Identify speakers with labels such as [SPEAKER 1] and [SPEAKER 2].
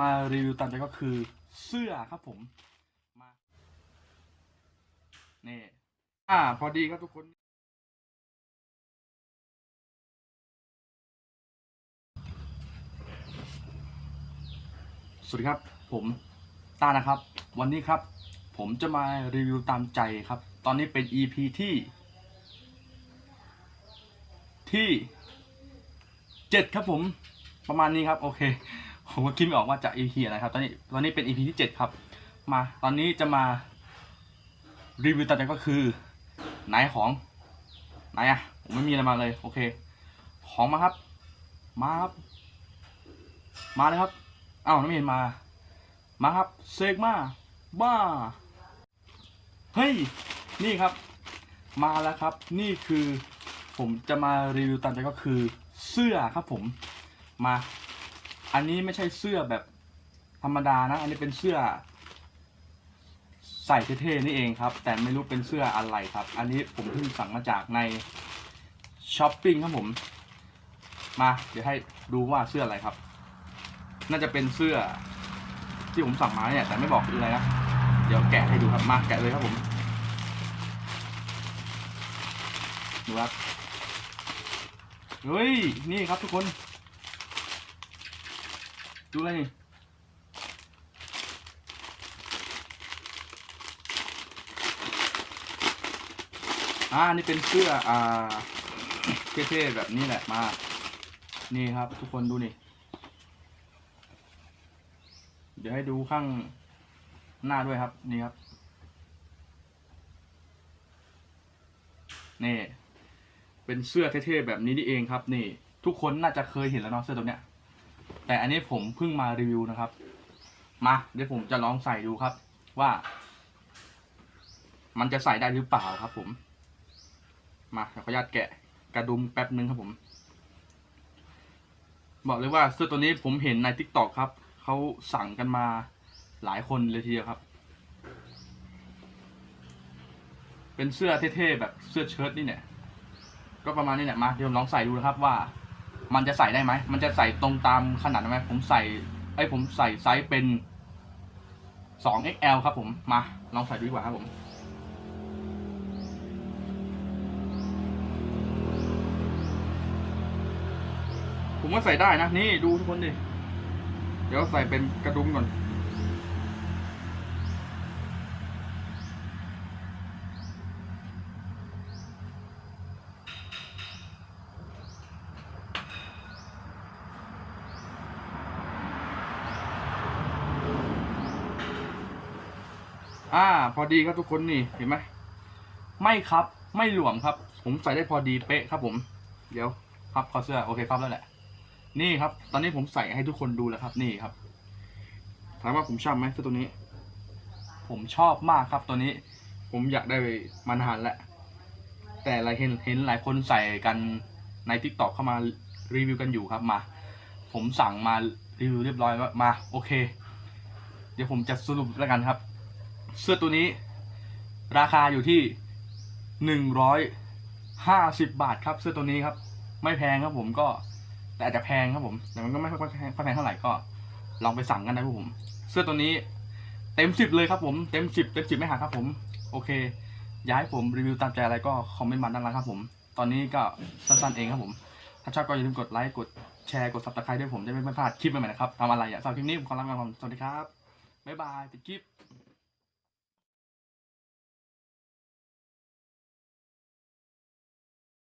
[SPEAKER 1] มารีวิวตามใจก็คือเสื้อครับผมมานี่อ่า พอดีครับทุกคน สวัสดีครับ ผมต้านะครับ วันนี้ครับ ผมจะมารีวิวตามใจครับ ตอนนี้เป็น EP ที่ ที่เจ็ดครับผมประมาณนี้ครับ โอเค ผมก็คิดไม่ออกว่าจะ EP อะไรครับ ตอนนี้ตอนนี้เป็น EP ที่เจ็ดครับ มาตอนนี้จะมารีวิวตามใจก็คือไหนของไหนอะผมไม่มีอะไรมาเลย โอเค ของมาครับ มาครับ มาเลยครับอ้าวน้ำเห็นมา มาครับเซกมาบ้าเฮ้ยนี่ครับ มาแล้วครับ นี่คือ ผมจะมารีวิวตามใจก็คือเสื้อครับผมมา อันนี้ไม่ใช่เสื้อแบบธรรมดานะ อันนี้เป็นเสื้อ ใส่เท่ๆนี่เองครับ แต่ไม่รู้เป็นเสื้ออะไรครับ อันนี้ผมเพิ่งสั่งมาจากในช้อปปิ้งครับผม มาเดี๋ยวให้ดูว่าเสื้ออะไรครับ น่าจะเป็นเสื้อที่ผมสั่งมาเนี่ย แต่ไม่บอกคืออะไรนะ เดี๋ยวแกะให้ดูครับ มาแกะเลยครับผม ดูครับ เฮ้ย นี่ครับทุกคน ดูอะไรนี่อ่านี่เป็นเสื้ออ่าเท่ๆแบบนี้แหละมา นี่ครับทุกคนดูนี่ เดี๋ยวให้ดูข้างหน้าด้วยครับ นี่ครับ นี่ เป็นเสื้อเท่ๆแบบนี้นี่เองครับ นี่ ทุกคนน่าจะเคยเห็นแล้วเนาะเสื้อตัวเนี้ย แต่อันนี้ผมเพิ่งมารีวิวนะครับ มาเดี๋ยวผมจะลองใส่ดูครับ ว่า มันจะใส่ได้หรือเปล่าครับ ผม มาเดี๋ยวขออนุญาตแกะกระดุมแป๊บนึงครับผม บอกเลยว่าเสื้อตัวนี้ผมเห็นใน t ิ k t o k ครับเขาสั่งกันมาหลายคนเลยทีเดียวครับ เป็นเสื้อเท่ๆแบบเสื้อเชิ้ตนี่เนี่ยก็ประมาณนี้แหละมาเดี๋ยวลองใส่ดูนะครับว่า มันจะใส่ได้ไหม มันจะใส่ตรงตามขนาดไหมผมใส่ไอ้ผมใส่ไซส์เป็น 2XL ครับผม มา ลองใส่ดูดีกว่าครับผม ผมว่าใส่ได้นะ นี่ดูทุกคนดิ เดี๋ยวใส่เป็นกระดุมก่อน อ่า พอดีครับทุกคนนี่เห็นไหมไม่ครับไม่หลวมครับ ผมใส่ได้พอดีเป๊ะครับผม เดี๋ยวพับคอเสื้อโอเคพับแล้วแหละ นี่ครับ ตอนนี้ผมใส่ให้ทุกคนดูแล้วครับ นี่ครับถามว่าผมชอบไหมเสื้อตัวนี้ ผมชอบมากครับตัวนี้ ผมอยากได้มานานแล้วแต่หลายเห็นเห็นหลายคนใส่กันในทิกตอกเข้ามารีวิวกันอยู่ครับมา ผมสั่งมารีวิวเรียบร้อยว่ามา โอเค เดี๋ยวผมจะสรุปแล้วกันครับ เสื้อตัวนี้ ราคาอยู่ที่หนึ่งร้อยห้าสิบบาทครับ เสื้อตัวนี้ครับ ไม่แพงครับผมก็ แต่อาจจะแพงครับผม แต่มันก็ไม่ค่อยแพงเท่าไหร่ก็ ลองไปสั่งกันได้ครับผม เสื้อตัวนี้ เต็มสิบเลยครับผมเต็มสิบเต็มสิบไม่หักครับผม โอเคอยากให้ผมรีวิวตามใจอะไรก็คอมเมนต์มาด้านล่างครับผม ตอนนี้ก็สั้นๆเองครับผม ถ้าชอบก็อย่าลืมกดไลค์กดแชร์กดซับสไครต์ด้วยผมจะไม่พลาดคลิปใหม่ๆนะครับทำอะไรอะสำหรับคลิปนี้ผมขอลาไปก่อนสวัสดีครับบ๊ายบายปิดคลิป